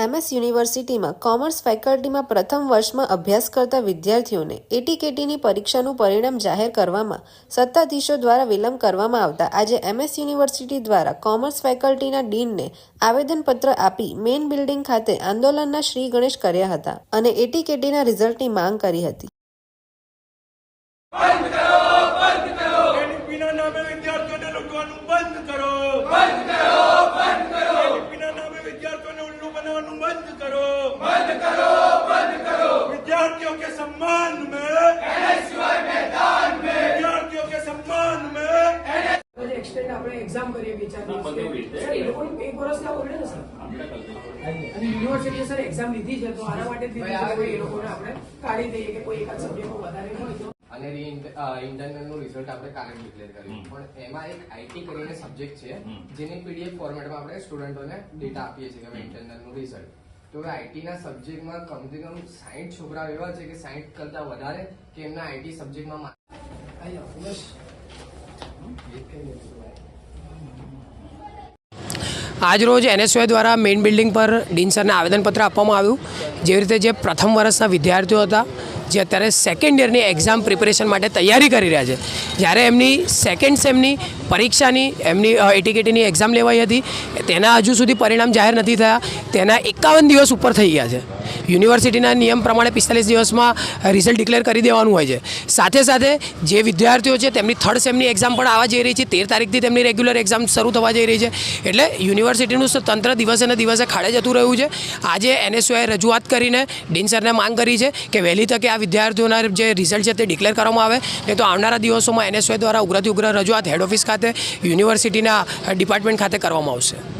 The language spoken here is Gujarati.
એમએસ યુનિવર્સિટીમાં કોમર્સ ફેકલ્ટીમાં પ્રથમ વર્ષમાં અભ્યાસ કરતા વિદ્યાર્થીઓને એટીકેટીની પરીક્ષાનું પરિણામ જાહેર કરવામાં સત્તાધીશો દ્વારા વિલંબ કરવામાં આવતા આજે એમએસ યુનિવર્સિટી દ્વારા કોમર્સ ફેકલ્ટીના ડીનને આવેદનપત્ર આપી મેઇન બિલ્ડિંગ ખાતે આંદોલનના શ્રી ગણેશ કર્યા હતા અને એટીકેટીના રિઝલ્ટની માંગ કરી હતી. विद्यार्थियों के सम्मान में? मैदान में? વિદ્યાર્થીઓ કે સન્માન મેં એક્સટેન્ડ આપણે એક્ઝામ કરીએ વિચારીએ સર એ એક્ઝામ લીધી છે તો આના માટે એ અને ઇન્ટરનલનું રિઝલ્ટ આપણે કાલે ડિક્લેર કર્યું પણ એમાં એક આઈટી કરીને સબ્જેક્ટ છે જેની પીડીએફ ફોર્મેટમાં આપણે સ્ટુડન્ટોને ડેટા આપીએ છીએ ઇન્ટરનલનું રિઝલ્ટ તો હવે આઈટીના સબ્જેક્ટમાં કમસે કમ સાઈઠ છોકરાઓ એવા છે કે સાઠ કરતા વધારે કે એમના આઈટી સબ્જેક્ટમાં આજરોજ એનએસયુઆઈ દ્વારા મેઇન બિલ્ડિંગ પર ડીન આવેદનપત્ર આપવામાં આવ્યું. જેવી રીતે જે પ્રથમ વર્ષના વિદ્યાર્થીઓ હતા, જે અત્યારે સેકન્ડ યરની એક્ઝામ પ્રિપેરેશન માટે તૈયારી કરી રહ્યા છે. જ્યારે એમની સેકન્ડ સેમની પરીક્ષાની, એમની એટીકેટીની એક્ઝામ લેવાઈ હતી, તેના હજુ સુધી પરિણામ જાહેર નથી થયા. તેના એકાવન દિવસ ઉપર થઈ ગયા છે. યુનિવર્સિટીના નિયમ પ્રમાણે પિસ્તાલીસ દિવસમાં રિઝલ્ટ ડિક્લેર કરી દેવાનું હોય છે. સાથે સાથે જે વિદ્યાર્થીઓ છે, તેમની થર્ડ સેમની એક્ઝામ પણ આવવા જઈ રહી છે. તેર તારીખથી તેમની રેગ્યુલર એક્ઝામ શરૂ થવા જઈ રહી છે. એટલે યુનિવર્સિટીનું તંત્ર દિવસે ને દિવસે ખાડે જતું રહ્યું છે. આજે એનએસયુએ રજૂઆત કરીને ડીન સરને માંગ કરી છે કે વહેલી તકે આ વિદ્યાર્થીઓના જે રિઝલ્ટ છે તે ડિક્લેર કરવામાં આવે. નહીં તો આવનારા દિવસોમાં એનએસયુઆઈ દ્વારા ઉગ્રથી ઉગ્ર રજૂઆત હેડ ઓફિસ ખાતે, યુનિવર્સિટીના ડિપાર્ટમેન્ટ ખાતે કરવામાં આવશે.